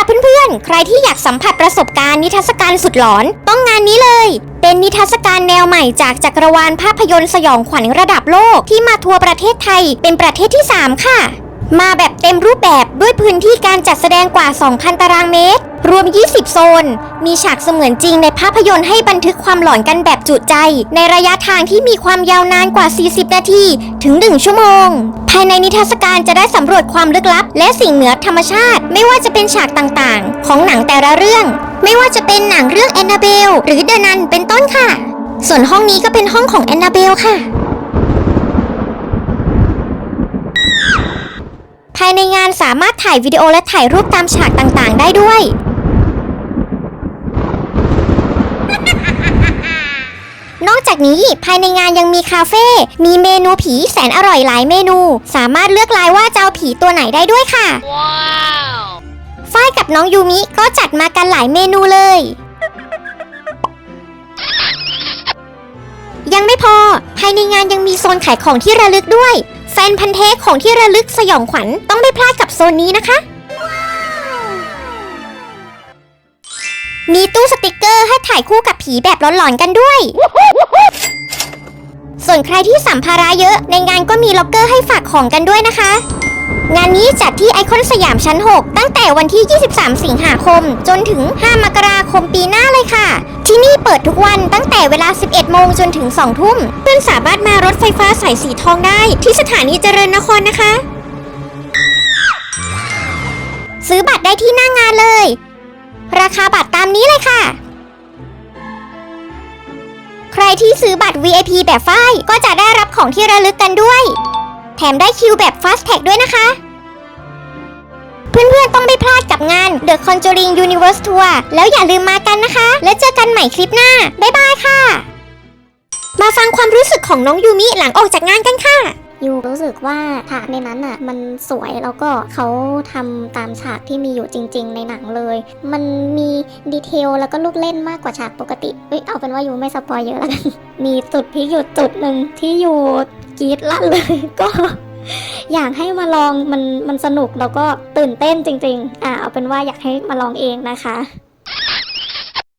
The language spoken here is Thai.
ค่ะเพื่อนๆ ใครที่อยากสัมผัสประสบการณ์นิทรรศการสุดหลอน ต้องงานนี้เลย เป็นนิทรรศการแนวใหม่จากจักรวาลภาพยนตร์สยองขวัญระดับโลกที่มาทัวร์ประเทศไทยเป็นประเทศที่ 3 ค่ะ มาแบบเต็มรูปแบบด้วยพื้นที่การจัดแสดงกว่า 2,000 ตารางเมตร รวม 20 โซน มีฉากเสมือนจริงในภาพยนตร์ให้บันทึกความหลอนกันแบบจุใจ ในระยะทางที่มีความยาวนานกว่า 40 นาทีถึง 1 ชั่วโมง ภายในนิทรรศการจะได้สำรวจความลึกลับ และสิ่งเหนือธรรมชาติ ไม่ว่าจะเป็นฉากต่างๆ ของหนังแต่ละเรื่อง ไม่ว่าจะเป็นหนังเรื่องแอนนาเบลหรือเดนันเป็นต้นค่ะ ส่วนห้องนี้ก็เป็นห้องของแอนนาเบลค่ะภายในงานสามารถถ่ายวิดีโอและถ่ายรูปตามฉากต่างๆ ได้ด้วย นอกจากนี้ภายในงานยังมีคาเฟ่ มีเมนูผีแสนอร่อยหลายเมนู สามารถเลือกลายว่าจะเอาผีตัวไหนได้ด้วยค่ะ Wow! ฝ้ายกับน้องยูมิก็จัดมากันหลายเมนูเลย ยังไม่พอ ภายในงานยังมีโซนขายของที่ระลึกด้วย แฟนพันธ์แท้ของที่ระลึกสยองขวัญต้องไม่พลาดกับโซนนี้นะคะ มีตู้สติก ถ่ายคู่กับผีแบบหลอนๆกันด้วย ส่วนใครที่สัมภาระเยอะ ในงานก็มีล็อกเกอร์ให้ฝากของกันด้วยนะคะ งานนี้จัดที่ไอคอนสยามชั้น 6 ตั้งแต่วันที่ 23 สิงหาคม จนถึง 5 มกราคมปีหน้าเลยค่ะ ที่นี่เปิดทุกวันตั้งแต่เวลา 11 โมงจนถึง 2 ทุ่ม เพื่อนสามารถมารถไฟฟ้าสายสีทองได้ ที่สถานีเจริญนครนะคะ ซื้อบัตรได้ที่หน้างงานเลย ราคาบัตรตามนี้เลยค่ะ ที่ซื้อบัตร VIP แบบฝ้าย ก็จะได้รับของที่ระลึกกันด้วย แถมได้คิวแบบ Fast Tag ด้วยนะคะ เพื่อนๆต้องไม่พลาดกับงาน The Conjuring Universe Tour แล้วอย่าลืมมากันนะคะ แล้วเจอกันใหม่คลิปหน้า บ๊ายบายค่ะ มาฟังความรู้สึกของน้องยูมิหลังออกจากงานกันค่ะ ยูรู้สึกว่าฉากในนั้นอะมันสวยแล้วก็เขาทำตามฉากที่มีอยู่จริง ๆ ในหนังเลย มันมีดีเทลแล้วก็ลูกเล่นมากกว่าฉากปกติเอ้ยเอาเป็นว่ายูไม่สปอยเยอะแล้วกันมีจุดพีคอยู่จุดหนึ่งที่ยูกรีดลั่นเลยก็อยากให้มาลองมันมันสนุกแล้วก็ตื่นเต้นจริง ๆ อ่าเอาเป็นว่าอยากให้มาลองเองนะคะ